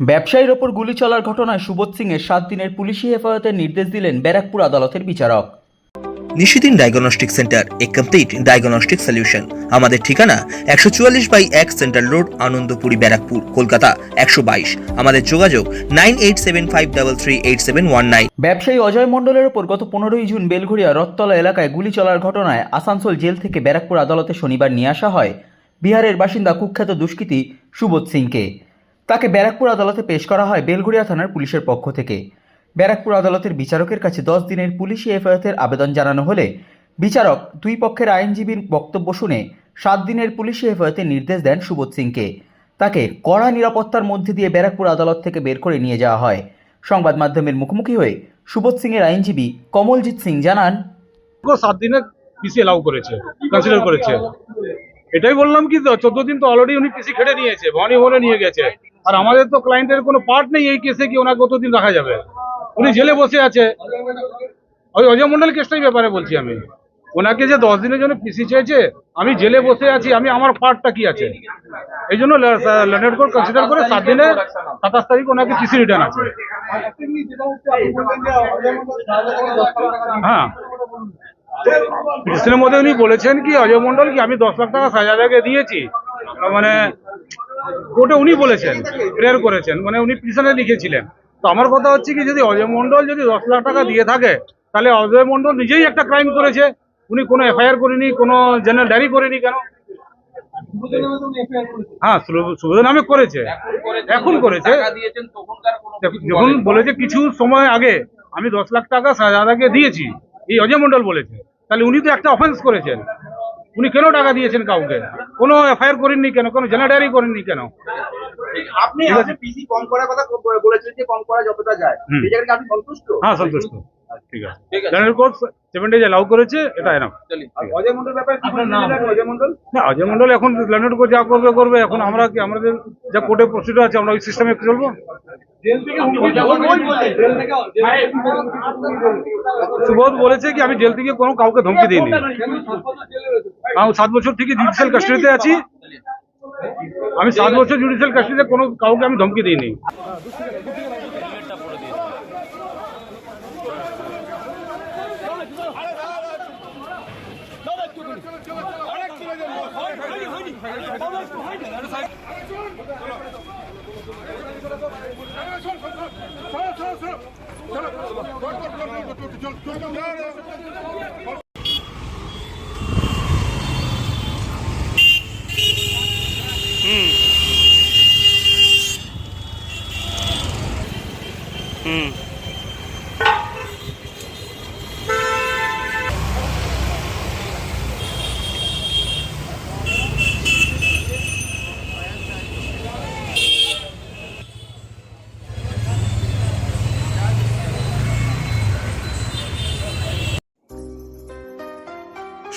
ব্যবসায়ীর ওপর গুলি চলার ঘটনায় সুবোধ সিংয়ের সাত দিনের পুলিশি হেফাজতের নির্দেশ দিলেন ব্যারাকপুর আদালতের বিচারক। Nishidin diagnostic centre a complete diagnostic solution. আমাদের ঠিকানা একশো চুয়াল্লিশ বাই এক সেন্ট্রাল রোড আনন্দপুরি ব্যারাকপুর কলকাতা একশো বাইশ। আমাদের যোগাযোগ nine eight seven five double three eight seven one nine. ব্যবসায়ী অজয় মণ্ডলের ওপর গত পনেরোই জুন বেলঘড়িয়া রথতলা এলাকায় গুলি চলার ঘটনায় আসানসোল জেল থেকে ব্যারাকপুর আদালতে শনিবার নিয়ে আসা হয়। বিহারের বাসিন্দা কুখ্যাত দুষ্কৃতী সুবোধ সিংকে। তাকে ব্যারাকপুর আদালতে পেশ করা হয় বেলঘড়িয়া থানার পুলিশের পক্ষ থেকে। ব্যারাকপুর আদালতের বিচারকের কাছে দশ দিনের পুলিশি এফআইআর আবেদন জানানো হলে বিচারক দুই পক্ষের আইনজীবীর বক্তব্য শুনে সাত দিনের পুলিশি হেফাজতের নির্দেশ দেন সুবোধ সিংকে। তাকে কড়া নিরাপত্তার মধ্যে দিয়ে ব্যারাকপুর আদালত থেকে বের করে নিয়ে যাওয়া হয়। সংবাদ মাধ্যমের মুখোমুখি হয়ে সুবোধ সিংয়ের আইনজীবী কমলজিৎ সিং জানান সাত দিনের পিসি এলাউ করেছে কনসিডার করেছে। এটাই বললাম কি চোদ্দ দিন তো অলরেডি উনি পিসি খেটে নিয়েছে ভবানী ভবনে নিয়ে গেছে। আর আমাদের তো ক্লায়েন্টের কোনো পার্ট নেই এই কেসে কি ওনাকে কতদিন রাখা যাবে? উনি জেলে বসে আছে। ওই অজয় মন্ডল কেসটাই ব্যাপারে বলছি আমি। ওনাকে যে দশ দিনের জন্য পিসি চেয়েছে আমি জেলে বসে আছি, আমি আমার পার্টটা কি আছে? এই জন্য ল্যান্ডেড কোর্ট কনসিডার করে সাত দিনে সাতাশ তারিখ ওনাকে পিসি রিটার্ন আছে। হ্যাঁ। পিটিশনের মধ্যে উনি বলেছেন কি, অজয় মন্ডল কি, আমি দশ লাখ টাকা সাজাদাকে দিয়েছি। মানে কোর্টে উনি বলেছেন, প্রেয়ার করেছেন মানে উনি পিছনে লিখেছিলেন। তো আমার কথা হচ্ছে কি, যদি অজয় মন্ডল যদি দশ লাখ টাকা দিয়ে থাকে, তাহলে অজয় মন্ডল নিজেই একটা ক্রাইম করেছে। উনি কোনো এফআইআর করেনি, কোনো জেনারেল ডায়েরি করেনি কেন? হ্যাঁ সুবোধ নামে করেছে। এখন করেছে। যখন বলেছে কিছু সময় আগে, আমি দশ লাখ টাকা সাজাদাকে দিয়েছি, এই অজয় মন্ডল বলেছে। তাহলে উনি তো একটা অফেন্স করেছেন। উনি কেন টাকা দিয়েছেন কাউকে? কোনো এফআইআর করেননি কেন? কোনো জেনারেটারি করেননি কেন? আপনি আমাদের পিসি কম করার কথা বলেছিলেন যে কম করা যতটা যায়। এই জায়গায় আপনি সন্তুষ্ট? হ্যাঁ সন্তুষ্ট। ঠিক আছে। General court seven days allow করেছে এটা এনাফ। অজয় মন্ডল ব্যাপারে অজয় মন্ডল না অজয় মন্ডল এখন কোর্ট যা করবে করবে। এখন আমরা কি আমাদের যা কোর্টে প্রসিডিউর আছে আমরা ওই সিস্টেমে চলবো? সুবোধ বলেছে কি আমি জেল থেকে কোনো কাউকে ধমকি দিইনি আমি সাত বছর থেকে জুডিশিয়াল কাস্টডিতে আছি আমি সাত বছর জুডিশিয়াল কাস্টডিতে কোনো কাউকে আমি ধমকি দিইনি Mm. Mm.